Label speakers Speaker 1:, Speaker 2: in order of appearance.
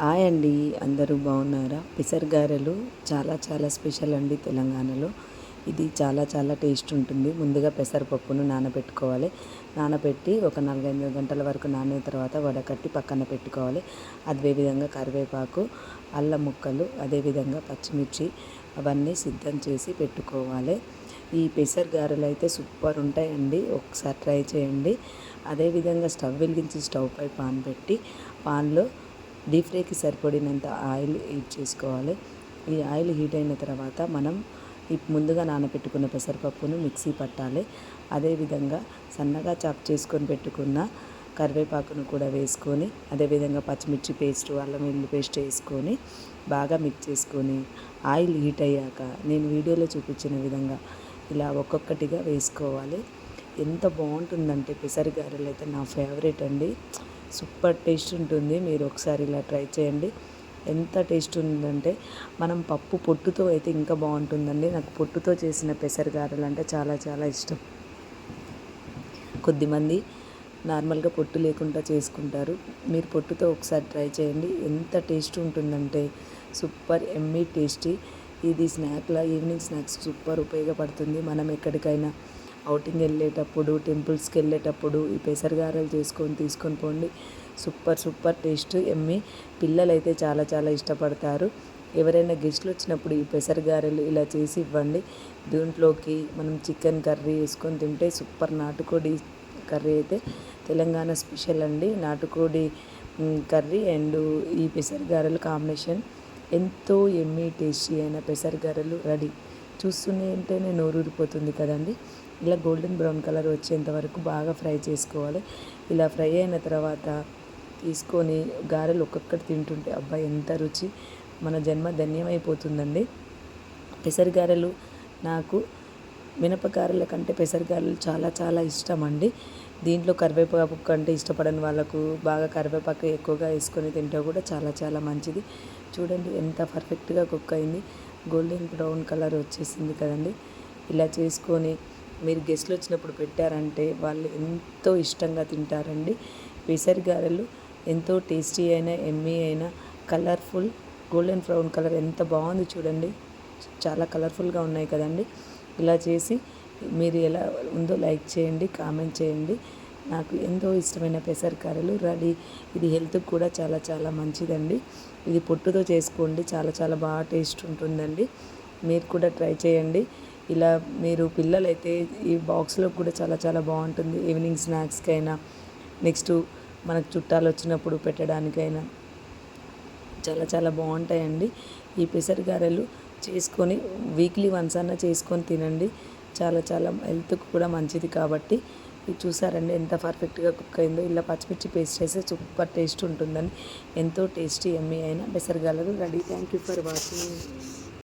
Speaker 1: Hi అండి అందరూ బాగున్నారా? పెసరగారెలు చాలా చాలా స్పెషల్ అండి తెలంగాణలో. ఇది చాలా చాలా టేస్ట్ ఉంటుంది. ముందుగా పెసరపప్పును నానబెట్టుకోవాలి. నానబెట్టి ఒక నాలుగైదు గంటల వరకు నానిన తర్వాత వడకట్టి పక్కన పెట్టుకోవాలి. అదేవిధంగా కరివేపాకు అల్లం ముక్కలు అదేవిధంగా పచ్చిమిర్చి అవన్నీ సిద్ధం చేసి పెట్టుకోవాలి. ఈ పెసర గారెలు అయితే సూపర్ ఉంటాయండి. ఒకసారి ట్రై చేయండి. అదేవిధంగా స్టవ్ వెలిగించి స్టవ్ పై పాన్ పెట్టి పాన్లో డీప్ ఫ్రైకి సరిపడినంత ఆయిల్ హీట్ చేసుకోవాలి. ఈ ఆయిల్ హీట్ అయిన తర్వాత మనం ముందుగా నానబెట్టుకున్న పెసరపప్పును మిక్సీ పట్టాలి. అదేవిధంగా సన్నగా చాప్ చేసుకొని పెట్టుకున్న కరివేపాకును కూడా వేసుకొని అదేవిధంగా పచ్చిమిర్చి పేస్ట్ అల్లం వెల్లుల్లి పేస్ట్ వేసుకొని బాగా మిక్స్ చేసుకొని ఆయిల్ హీట్ అయ్యాక నేను వీడియోలో చూపించిన విధంగా ఇలా ఒక్కొక్కటిగా వేసుకోవాలి. ఎంత బాగుంటుందంటే పెసర గారెలు అయితే నా ఫేవరెట్ అండి. సూపర్ టేస్ట్ ఉంటుంది. మీరు ఒకసారి ఇలా ట్రై చేయండి. ఎంత టేస్ట్ ఉందంటే మనం పప్పు పొట్టుతో అయితే ఇంకా బాగుంటుందండి. నాకు పొట్టుతో చేసిన పెసరగారలు అంటే చాలా చాలా ఇష్టం. కొద్దిమంది నార్మల్గా పొట్టు లేకుండా చేసుకుంటారు. మీరు పొట్టుతో ఒకసారి ట్రై చేయండి. ఎంత టేస్ట్ ఉంటుందంటే సూపర్ ఎమ్మీ టేస్టీ. ఇది స్నాక్లా ఈవినింగ్ స్నాక్స్ సూపర్ ఉపయోగపడుతుంది. మనం ఎక్కడికైనా అవుటింగ్ వెళ్ళేటప్పుడు టెంపుల్స్కి వెళ్ళేటప్పుడు ఈ పెసరగారలు చేసుకొని తీసుకొని పోండి. సూపర్ సూపర్ టేస్ట్ ఎమ్మి. పిల్లలైతే చాలా చాలా ఇష్టపడతారు. ఎవరైనా గెస్ట్లు వచ్చినప్పుడు ఈ పెసరగారెలు ఇలా చేసి ఇవ్వండి. దీంట్లోకి మనం చికెన్ కర్రీ వేసుకొని తింటే సూపర్ నాటుకోడి కర్రీ అయితే. తెలంగాణ స్పెషల్ అండి. నాటుకోడి కర్రీ అండ్ ఈ పెసరగారెలు కాంబినేషన్. ఎంతో ఎమ్మీ టేస్టీ అయిన పెసరగారెలు రెడీ. చూస్తూనే ఉంటేనే నోరూరిపోతుంది కదండి. ఇలా గోల్డెన్ బ్రౌన్ కలర్ వచ్చేంత వరకు బాగా ఫ్రై చేసుకోవాలి. ఇలా ఫ్రై అయిన తర్వాత తీసుకొని గారెలు ఒక్కొక్కటి తింటుంటే అబ్బాయి ఎంత రుచి! మన జన్మ ధన్యమైపోతుందండి. పెసరగారెలు నాకు మినపగారెల కంటే పెసరగారెలు చాలా చాలా ఇష్టం అండి దీంట్లో కరివేపాకు కంటే ఇష్టపడని వాళ్ళకు బాగా కరివేపాకు ఎక్కువగా వేసుకొని తింటే కూడా చాలా చాలా మంచిది. చూడండి ఎంత పర్ఫెక్ట్గా కుక్ అయింది. గోల్డెన్ బ్రౌన్ కలర్ వచ్చేసింది కదండి. ఇలా చేసుకొని మీరు గెస్ట్లు వచ్చినప్పుడు పెట్టారంటే వాళ్ళు ఎంతో ఇష్టంగా తింటారండి. పెసరి గారెలు ఎంతో టేస్టీ అయినా ఎమ్మీ అయినా కలర్ఫుల్ గోల్డెన్ బ్రౌన్ కలర్ ఎంత బాగుంది చూడండి. చాలా కలర్ఫుల్గా ఉన్నాయి కదండి. ఇలా చేసి మీరు ఎలా ఉందో లైక్ చేయండి కామెంట్ చేయండి. నాకు ఎంతో ఇష్టమైన పెసరకారలు రెడీ. ఇది హెల్త్కి కూడా చాలా చాలా మంచిదండి. ఇది పొట్టుతో చేసుకోండి. చాలా చాలా బాగా టేస్ట్ ఉంటుందండి. మీరు కూడా ట్రై చేయండి. ఇలా మీరు పిల్లలైతే ఈ బాక్స్లో కూడా చాలా చాలా బాగుంటుంది. ఈవినింగ్ స్నాక్స్కి అయినా నెక్స్ట్ మనకు చుట్టాలు వచ్చినప్పుడు పెట్టడానికైనా చాలా చాలా బాగుంటాయండి. ఈ పెసరగారెలు చేసుకొని వీక్లీ వన్స్ అన్న చేసుకొని తినండి. చాలా చాలా హెల్త్కి కూడా మంచిది కాబట్టి ఇది చూసారండి ఎంత పర్ఫెక్ట్గా కుక్ అయిందో. ఇలా పచ్చిమిర్చి పేస్ట్ చేస్తే సూపర్ టేస్ట్ ఉంటుందని. ఎంతో టేస్టీ ఎమ్మీ అయినా. పెసరగాలలు ready. Thank you for watching.